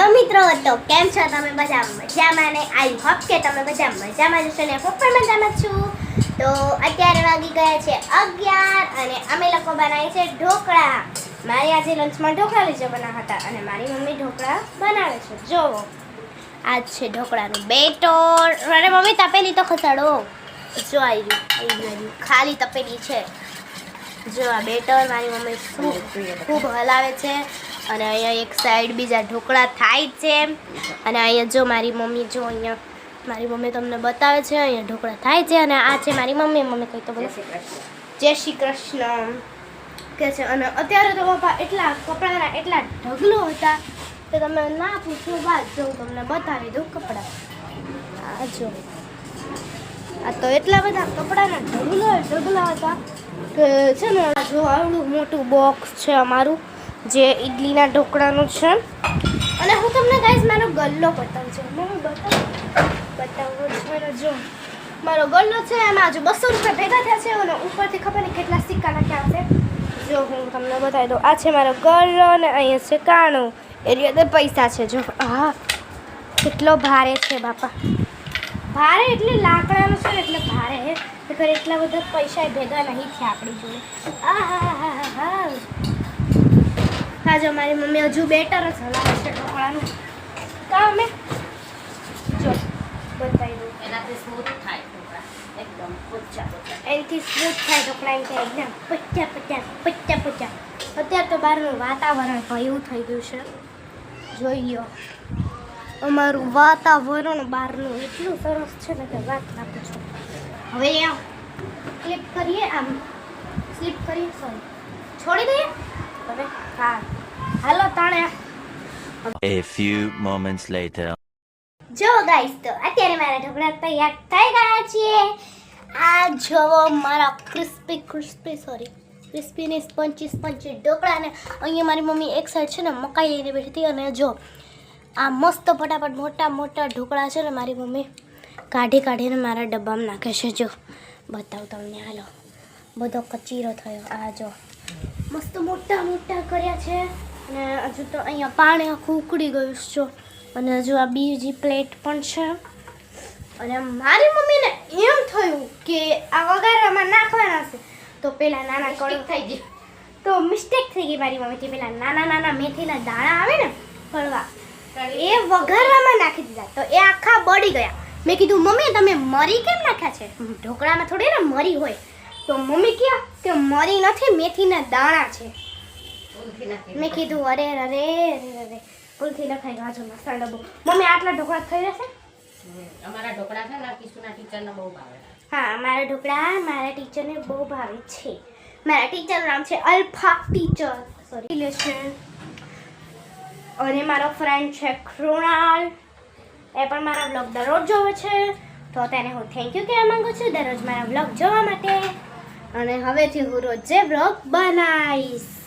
Hello મિત્રો, તો કેમ છો તમે બધા? મજામાં ને? આઈ હોપ કે તમે બધા મજામાં જશો ને? હું પણ મજામાં છું. તો અત્યારે વાગી ગયા છે અગિયાર અને અમે લોકો બનાવીએ છે ઢોકળા. મારી આજે લંચમાં ઢોકળા લીધે બનાવ્યા હતા અને મારી મમ્મી ઢોકળા બનાવે છે. જોવો. આજ છે ઢોકળાનું બેટર. અરે, મમ્મી, તપેલી તો ખસાડો. જો આવી રહ્યું. ખાલી તપેલી છે. જો આ બેટર મારી મમ્મી ખૂબ ખૂબ હલાવે છે. અને અહીંયા એક સાઈડ બીજા ઢોકળા થાય છે અને અહીંયા જો મારી મમ્મી જો અહીંયા મારી મમ્મી તમને બતાવે છે અહીંયા ઢોકળા થાય છે અને આ છે મારી મમ્મી મમ્મી કહી તો બોલો. જય શ્રી કૃષ્ણ. કે છે અને અત્યારે તો બાપા એટલા કપડાના એટલા ઢગલો હતા કે તમે ના પૂછો બાદ જો હું તમને બતાવી દઉં કપડાં. આ જો. આ તો એટલા બધા કપડાના ઢગલો ઢગલા હતા કે છે ને આ જો આવડું મોટું બોક્સ છે અમારું. જે ઈડલીના ઢોકળાનું છે. અને હું તમને ગાઈઝ મારો ગલ્લો બતાવું છું. મને બતાવું. છે જો. મારો ગલ્લો છે, એમાં જો બસો રૂપિયા ભેગા થયા છે અને ઉપરથી ખબર નહીં કેટલા સિક્કા નાખ્યા છે. જો હું તમને બતાવી દઉં. આ છે મારો ગલ્લો અને અહીંયા છે કાણું. એની અંદર પૈસા છે. જો હા કેટલો ભારે છે બાપા. ભારે એટલે લાકડાનું છે એટલે ભારે નકર એટલા બધા પૈસા ભેગા નહીં થયા આપણી જોડે. આ હા હા હા હા મારી મમ્મી હજુ બેટર જ હલાવે છે ઢોકળાનું. કા અમે? જો બતાવી દઉં. એનાથી સ્મૂથ થાય ઢોકળા એકદમ પોચા એનાથી સ્મૂથ થાય ઢોકળા એમ થાય એકદમ પચ્ચા પચ્ચા પચ્ચા પચ્ચા અત્યારે તો બહારનું વાતાવરણ ભયું થઈ ગયું છે. જોઈ લો અમારું વાતાવરણ બહારનું એટલું સરસ છે ને કે વાત ના પૂછો હવે ક્લિપ કરીએ આમ સ્લીપ કરીએ સોરી છોડી દઈએ? હવે હા. હાલો તાણે. A few moments later. જો ગાઈસ તો અત્યારે મારા ઢોકળા તૈયાર થઈ ગયા છે આ જોવો મારા ક્રિસ્પી ક્રિસ્પી સોરી ક્રિસ્પી ને સ્પંચી સ્પંચી ઢોકળાને. અહીંયા મારી મમ્મી એક સાઈડ છે ને મકાઈ લઈને બેઠી હતી અને જો આ મસ્ત ફટાફટ મોટા મોટા ઢોકળા છે ને મારી મમ્મી કાઢી કાઢીને મારા ડબ્બામાં નાખે છે. જો બતાવું તમને હાલો. બધો કચીરો થયો. આ જો મસ્ત મોટા મોટા કર્યા છે. અને હજુ તો અહીંયા પાણી આખું ઉકળી ગયું છે અને હજુ આ બીજી પ્લેટ પણ છે. અને મારી મમ્મીને એમ થયું કે આ વઘારવામાં નાખવાના છે. તો પેલા નાના કડો થઈ ગઈ. તો મિસ્ટેક થઈ ગઈ મારી મમ્મીથી. પેલા નાના નાના મેથીના દાણા આવે ને ફળવા એ વઘારવામાં નાખી દીધા. તો એ આખા બળી ગયા. મેં કીધું મમ્મી તમે મરી કેમ નાખ્યા છે? ઢોકળામાં થોડી ને મરી હોય. તો મમ્મી કહ્યા કે મરી નથી મેથીના દાણા છે. મેં કીધું અરે અરે અરે અરે ભૂલથી લખાઈ છો મસાલો ડબ્બો. મમ્મી આટલા ઢોકળા થઈ હમ. અમારા ઢોકળા છે ને કિશુના ટીચરને બહુ ભાવે. હા મારા ઢોકળા મારા ટીચરને બહુ ભાવે છે. મારા ટીચરનું નામ છે અલ્ફા ટીચર. સોરી રિલેશન અને મારો ફ્રેન્ડ છે કૃણાલ. એ પણ મારા બ્લોગ દરરોજ જોવે છે. તો તેને હું થેન્ક યુ કહેવા માંગુ છું. દરરોજ મારા બ્લોગ જોવા માટે. અને હવેથી હું રોજે બ્લોગ બનાવીશ.